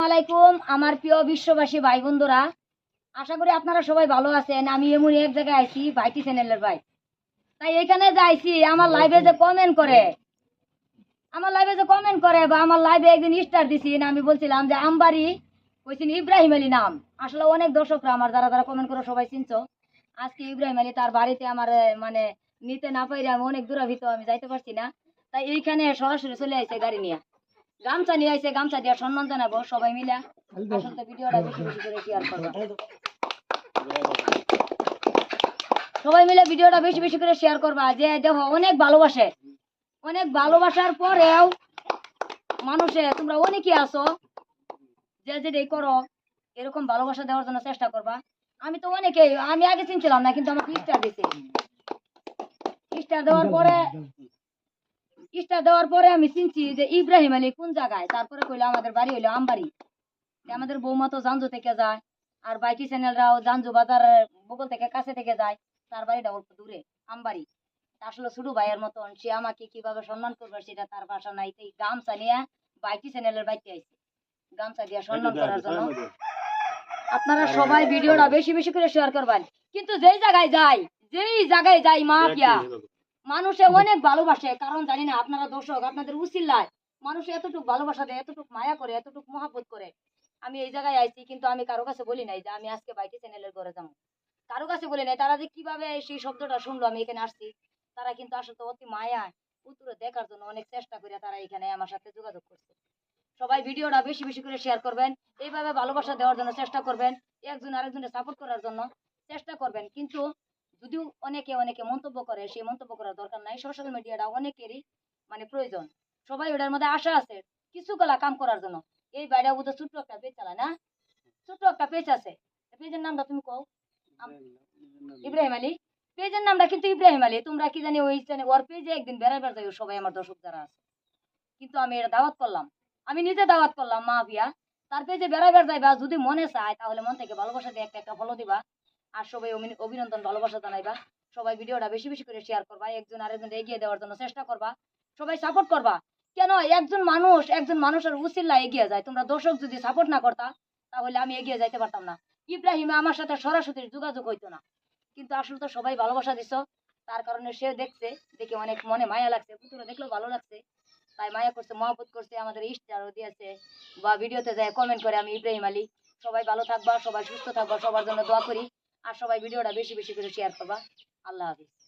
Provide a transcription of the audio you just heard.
আলাইকুম আমার প্রিয় বিশ্ববাসী ভাই বন্ধুরা আশা করি আপনারা সবাই ভালো আছেন। আমি এমন এক জায়গায় আইছি ভাইটি চ্যানেলের ভাই। তাই এখানে যাইছি আমার লাইভে যে কমেন্ট করে আমার লাইভে যে কমেন্ট করে বা আমার লাইভে একদিন স্টার দিছি আমি বলছিলাম যে আমবাড়ি কইছেন ইব্রাহিম আলী নাম। আসলে অনেক দর্শকরা আমার যারা যারা কমেন্ট করে সবাই চিনছ। আজকে ইব্রাহিম আলী তার বাড়িতে আমার মানে নিতে না পাইরে আমি অনেক দূরাভিত আমি যাইতে পারছি না। তাই এইখানে সরাসরি চলে আইছে গাড়ি নিয়ে। গামছা নিয়ে আইছে গামছা দিয়ে সম্মান জানাব সবাই মিলে। আসলে ভিডিওটা বেশি বেশি করে শেয়ার করব। সবাই মিলে ভিডিওটা বেশি বেশি করে শেয়ার করবা। যে দেখো অনেক ভালোবাসে। অনেক ভালোবাসার পরেও মানুষে তোমরা অনেকে আছো যে যেটাই করো এরকম ভালোবাসা দেওয়ার জন্য চেষ্টা করবা। আমি তো অনেকেই আমি আগে চিনছিলাম না কিন্তু আমাকে স্টার দিছে। স্টার দেওয়ার পরে স্টার দেওয়ার পরে আমি চিনছি যে ইব্রাহিম আলী কোন জায়গায়? তারপরে কইলো আমাদের বাড়ি হইল আমবাড়ি। আমাদের বৌমা তো জানজু থেকে যায় আর বাইটি চ্যানেলরাও জানজু বাজার বগল থেকে কাছে থেকে যায় তার বাড়িটা অল্প দূরে আমবাড়ি। আসলে ছোট ভাইয়ের মতন সে আমাকে কীভাবে সম্মান করবে সেটা তার ভাষা নাই। তাই গামছা নিয়ে বাইটি চ্যানেলের বাইতে আইছে। গামছা দিয়ে সম্মান করার জন্য। আপনারা সবাই ভিডিওটা বেশি বেশি করে শেয়ার করবেন। কিন্তু যেই জায়গায় যাই যেই জায়গায় যাই মা পিয়া মানুষে অনেক ভালোবাসে কারণ জানি না আপনারা দর্শক আপনাদের উচিল্লায়। মানুষে এতটুকু ভালোবাসা দেয় এতটুকু মায়া করে এতটুকু মহাব্বত করে। আমি এই জায়গায় আইছি কিন্তু আমি কারও কাছে বলি নাই যে আমি আজকে বাইটি চ্যানেলের ঘরে যাব। কারও কাছে বলি নাই তারা যে কীভাবে সেই শব্দটা শুনলো আমি এখানে আসছি। তারা কিন্তু আসলে অতি মায়া উত্তরে দেখার জন্য অনেক চেষ্টা করে তারা এখানে আমার সাথে যোগাযোগ করছে। সবাই ভিডিওটা বেশি বেশি করে শেয়ার করবেন এইভাবে ভালোবাসা দেওয়ার জন্য চেষ্টা করবেন একজন আরেকজনের সাপোর্ট করার জন্য চেষ্টা করবেন। কিন্তু যদিও অনেকে অনেকে মন্তব্য করে সেই মন্তব্য করার দরকার নাই। সোশ্যাল মিডিয়াটা অনেকেরই মানে প্রয়োজন। সবাই ওটার মধ্যে আশা আছে কিছু কলা কাম করার জন্য। এই বাইরে বোধ ছোট্ট একটা পেজ চালায় না? ছোট্ট একটা পেজ আছে। পেজের নামটা তুমি কও? ইব্রাহিম আলী। পেজের নামটা কিন্তু ইব্রাহিম আলী। তোমরা কি জানি ওই জানি ওর পেজে একদিন বেড়াইবার যাই সবাই আমার দর্শক যারা আছে। কিন্তু আমি এটা দাওয়াত করলাম। আমি নিজে দাওয়াত করলাম মা বিয়া তার পেজে বেড়াইবার যাইবা যদি মনে চায় তাহলে মন থেকে ভালোবাসা দিয়ে একটা একটা ফলো দিবা। আর সবাই অভিনন্দন, ভালোবাসা জানাইবা। সবাই ভিডিওটা বেশি বেশি করে শেয়ার করবা, একজন আরেকজন এগিয়ে দেওয়ার জন্য চেষ্টা করবা। সবাই সাপোর্ট করবা। কেন? একজন মানুষ, একজন মানুষের উচিল্লা এগিয়ে যায়। তোমরা দর্শক যদি সাপোর্ট না করতা, তাহলে আমি এগিয়ে যাইতে পারতাম না। ইব্রাহিমে আমার সাথে সরাসরি যোগাযোগ হইতো না। কিন্তু আসলে তো সবাই ভালোবাসা দিছ। তার কারণে সে দেখছে, দেখে অনেক মনে মায়া লাগছে। পুতুলে দেখলেও ভালো লাগছে। তাই মায়া করছে, মহব্বত করছে, আমাদের স্টারও দিয়েছে। বা ভিডিওতে যায় কমেন্ট করে আমি ইব্রাহিম আলী। সবাই ভালো থাকবা, সবাই সুস্থ থাকবা, সবার জন্য দোয়া করি। আর সবাই ভিডিওটা বেশি বেশি করে শেয়ার করবা। আল্লাহ হাফিজ।